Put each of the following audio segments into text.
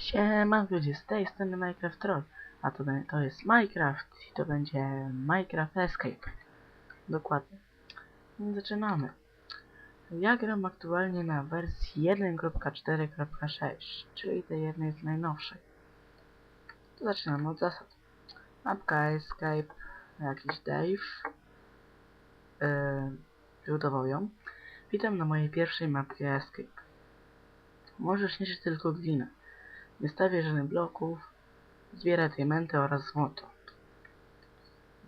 Siema ludzie, z tej strony Minecraft Troll, a to, to jest Minecraft i to będzie Minecraft Escape. Dokładnie. Zaczynamy. Ja gram aktualnie na wersji 1.4.6, czyli tej jednej z najnowszych. To zaczynamy od zasad. Mapka Escape, jakiś Dave. Yy, ją. Witam na mojej pierwszej mapie Escape. Możesz niszczyć tylko glinę. Nie stawiaj żadnych bloków. Zbieraj diamenty oraz złoto.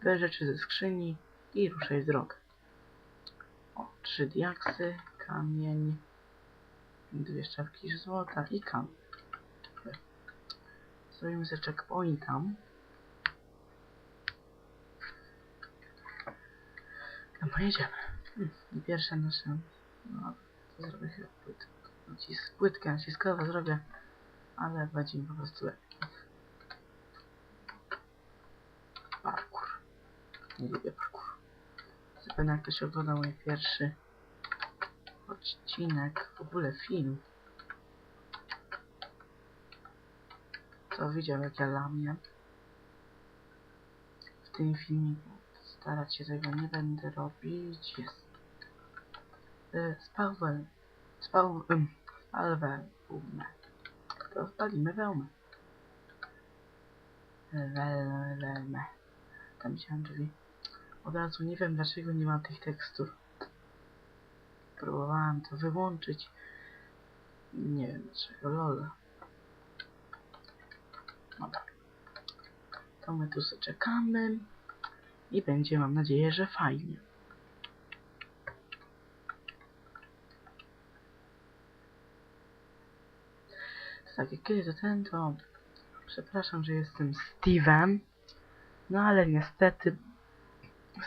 Weź rzeczy ze skrzyni i ruszaj w drogę. O, trzy diaksy, kamień, dwie szczepki złota i kamień. Zrobimy sobie checkpointam. No pojedziemy. Hmm, pierwsze nasze... No, to zrobię chyba płytkę. Nacis płytkę zrobię, ale będzie po prostu lepiej. Parkour. Nie lubię parkour. Zapewne jak ktoś oglądał mój pierwszy odcinek, w ogóle film, to widział jak ja lamię. W tym filmiku starać się tego nie będę robić. Jest. Y, Spałwel. Spał... ym, Wpalimy wełmę. Wełmę. Tam widziałem drzwi. Od razu nie wiem dlaczego nie mam tych tekstur. Próbowałem to wyłączyć. Nie wiem dlaczego, lol. Dobra. To my tu sobie czekamy. I będzie, mam nadzieję, że fajnie. Tak, jak kiedy to ten, to... Przepraszam, że jestem Steve'em. No ale niestety...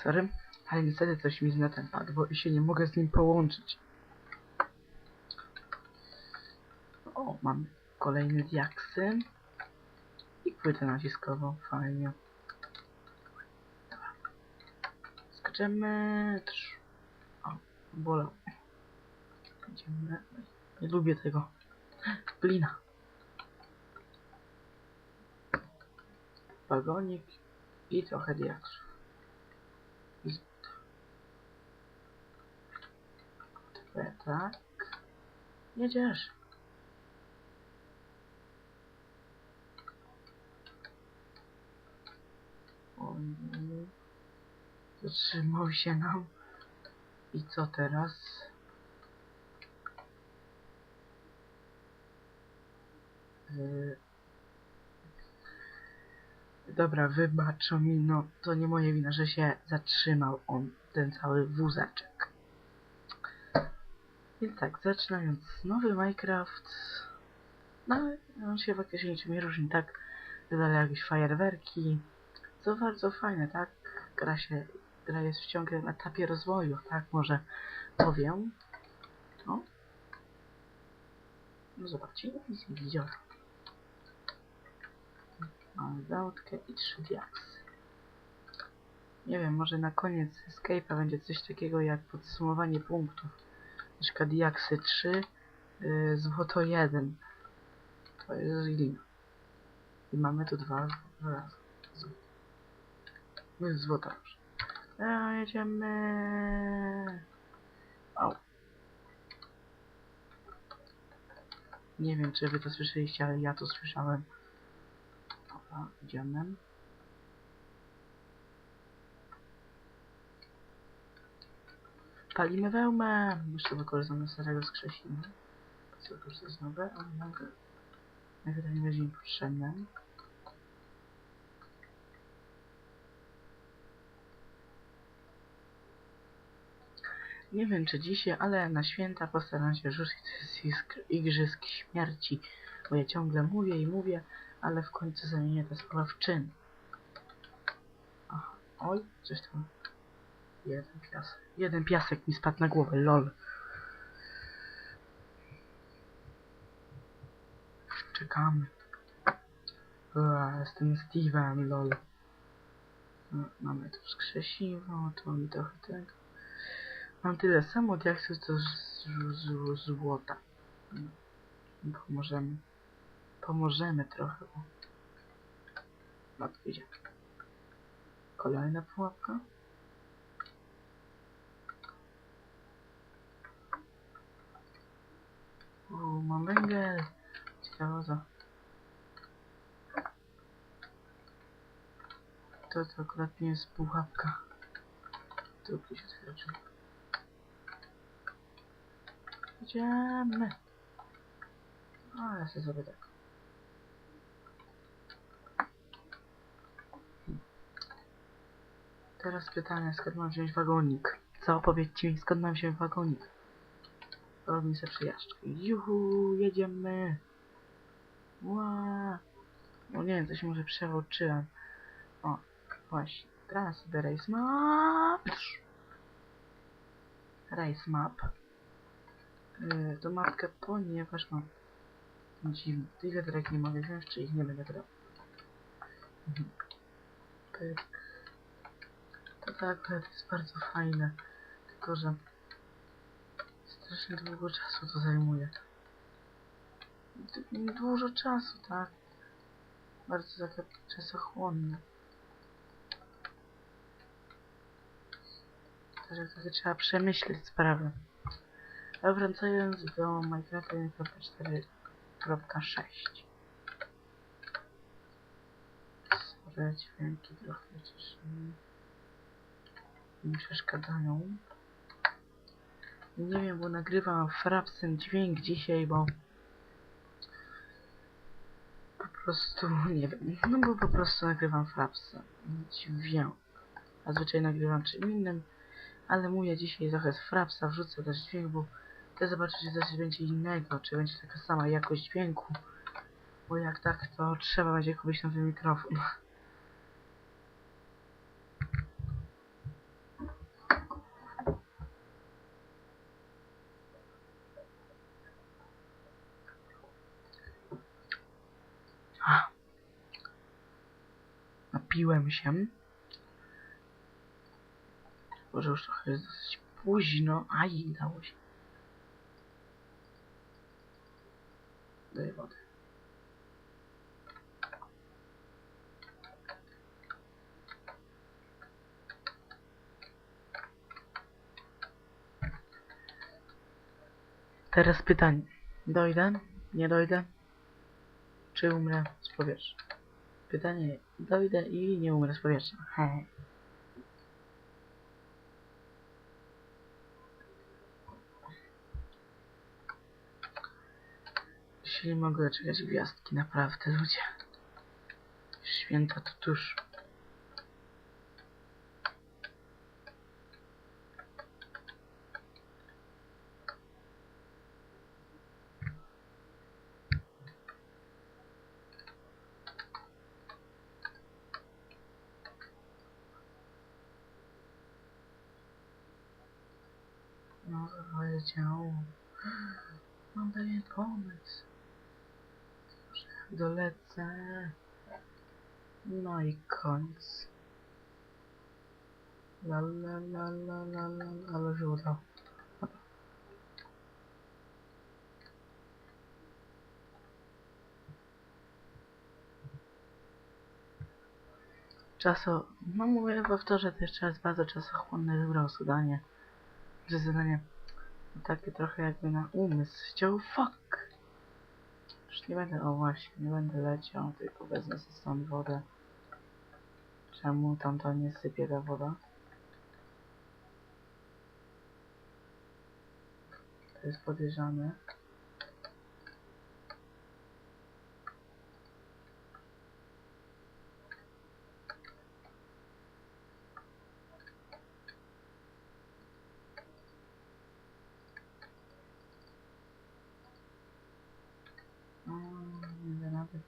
Sorry. Ale niestety coś mi z netem padło i się nie mogę z nim połączyć. O, mam kolejne diaksy. I płytę naciskową, fajnie. Dobra. Skaczemy. O, bolał. Nie lubię tego. Glina. Wagonik i trochę. Trochę tak. Jedziesz. Zatrzymał się nam. I co teraz? Yy... Dobra, wybaczą mi, no to nie moje wina, że się zatrzymał on, ten cały wózeczek. Więc tak, zaczynając nowy Minecraft, no on się faktycznie niczym nie różni, tak, wydaje jakieś fajerwerki, co bardzo fajne, tak, gra się, gra jest w ciągłym etapie rozwoju, tak, może powiem, no, no zobaczcie, nic nie widziałem. Mamy wędkę i trzy diaksy. Nie wiem, może na koniec Escape'a będzie coś takiego jak podsumowanie punktów. Na diaksy 3, yy, złoto 1. To jest glina. I mamy tu dwa razy. No jest złota już. A, jedziemy. Au. Nie wiem, czy wy to słyszeliście, ale ja to słyszałem. Dobra, idziemy. Palimy wełmę! Jeszcze wykorzystamy starego skrzesina. Co to jest nowe? A nagle... Nagle nie będzie mi potrzebne. Nie wiem czy dzisiaj, ale na święta postaram się rzucić z igrzysk śmierci. Bo ja ciągle mówię i mówię, ale w końcu zamienię te słowa w czyn. Aha, oj, coś tam. Jeden piasek. Jeden piasek mi spadł na głowę, lol. Czekamy. Ua, Steve'em, lol. No, mamy tu skrzesiwo, tu mamy trochę tego. Mam tyle samo diaksów, co z, z, z, złota. No, możemy pomożemy trochę. No idzie. Kolejna pułapka. Uuu, mam węgiel. Ciekawe co. To, to akurat nie jest pułapka. Tu gdzieś otwierać. Idziemy. A, ja sobie zrobię tak. Teraz pytanie, skąd mam wziąć wagonik? Co? Powiedzcie mi, skąd mam wziąć wagonik? Robimy sobie przejażdżkę. Juhu, jedziemy. Ła. No nie wiem, coś może przeoczyłem. O, właśnie. Teraz sobie race map. Race map. Yy, to mapkę, ponieważ mam dziwny. Ile drag nie mogę wziąć, czy ich nie będę brał. Mhm. Pyk. Tak, to jest bardzo fajne. Tylko, że strasznie długo czasu to zajmuje. Dużo czasu, tak. Bardzo takie czasochłonne. Także takie trzeba przemyśleć sprawę. A wracając do Minecrafta 1.4.6 Sorry, dźwięki trochę gdzieś mi przeszkadzają. Nie wiem, bo nagrywam frapsem dźwięk dzisiaj, bo po prostu, nie wiem, no bo po prostu nagrywam frapsem dźwięk. Zazwyczaj nagrywam czym innym, ale mówię dzisiaj trochę z frapsa, wrzucę też dźwięk, bo chcę zobaczyć, czy coś będzie innego, czy będzie taka sama jakość dźwięku. Bo jak tak, to trzeba będzie kupić nowy mikrofon. A. Napiłem się. Może już trochę jest dosyć późno. Aj, dało się. Daję wody. Teraz pytanie. Dojdę? Nie dojdę? Czy umrę z powietrza? Pytanie, dojdę i nie umrę z powietrza. He. Się nie mogę doczekać gwiazdki, naprawdę, ludzie. Święta to tuż. No, powiedział. Mam pewien pomysł. Że dolecę. No i koniec. La la la la la la, ale się udało. Czaso, no mówię, powtórzę to jeszcze raz, bardzo czasochłonne wybrał zadanie. Że zadanie takie trochę jakby na umysł chciał, fuck. Już nie będę, o właśnie, nie będę leciał, tylko wezmę sobie stąd wodę. Czemu tam to nie sypie ta woda? To jest podejrzane. O, nie da rady.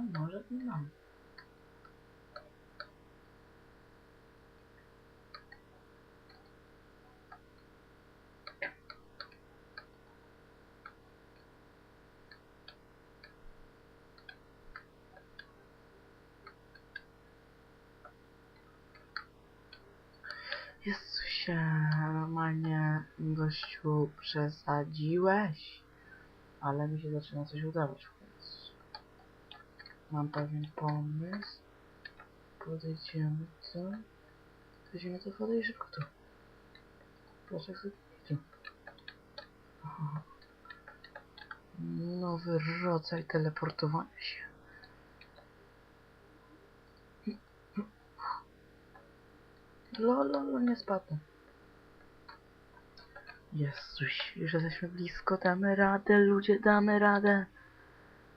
A może i mam. Jezusie, normalnie gościu przesadziłeś. Ale mi się zaczyna coś udawać. Mam pewien pomysł. Podejdziemy co? Weźmiemy to wodę i szybko tu. Proszę sobie tu. Nowy rodzaj teleportowania się. Lolo, nie spadnę. Jezuś, już jesteśmy blisko, damy radę, ludzie, damy radę.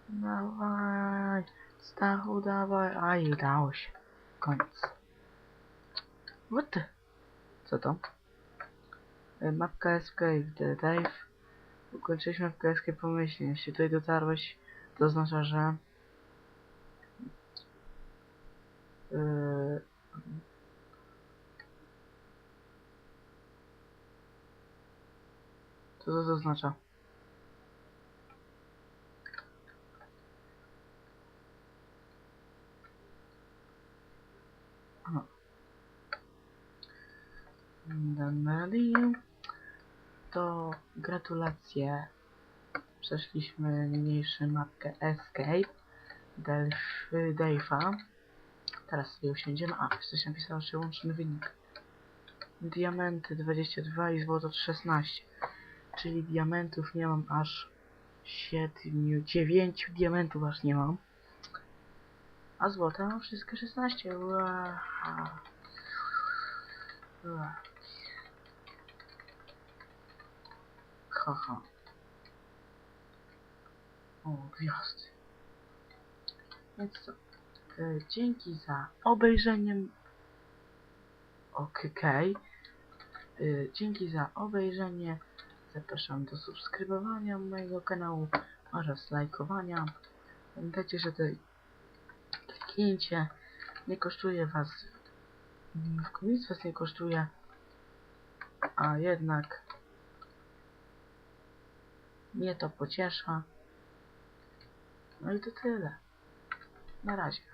Dawaj, Stachu, dawaj. Aj, udało się. Koniec. What? Co to? E, Mapka Escape, the Dave. Ukończyliśmy mapkę Escape pomyślnie. Jeśli tutaj dotarłeś, to oznacza, że... Yy... Co to oznacza? Aha. Danaliu. To gratulacje. Przeszliśmy niniejszą mapkę Escape. Delphi Dave'a. Teraz sobie usiądziemy. A, coś napisał, że łączny wynik. Diamenty 22 i złoto 16. Czyli diamentów nie mam aż 7, 9 diamentów aż nie mam. A złota mam wszystkie 16. Ua. Ua. Haha. O, gwiazdy. Więc co? E, dzięki za obejrzenie. Okej. E, dzięki za obejrzenie. Zapraszam do subskrybowania mojego kanału oraz lajkowania. Pamiętajcie, że to kliknięcie nie kosztuje was nic was nie kosztuje a jednak mnie to pociesza. No i to tyle. Na razie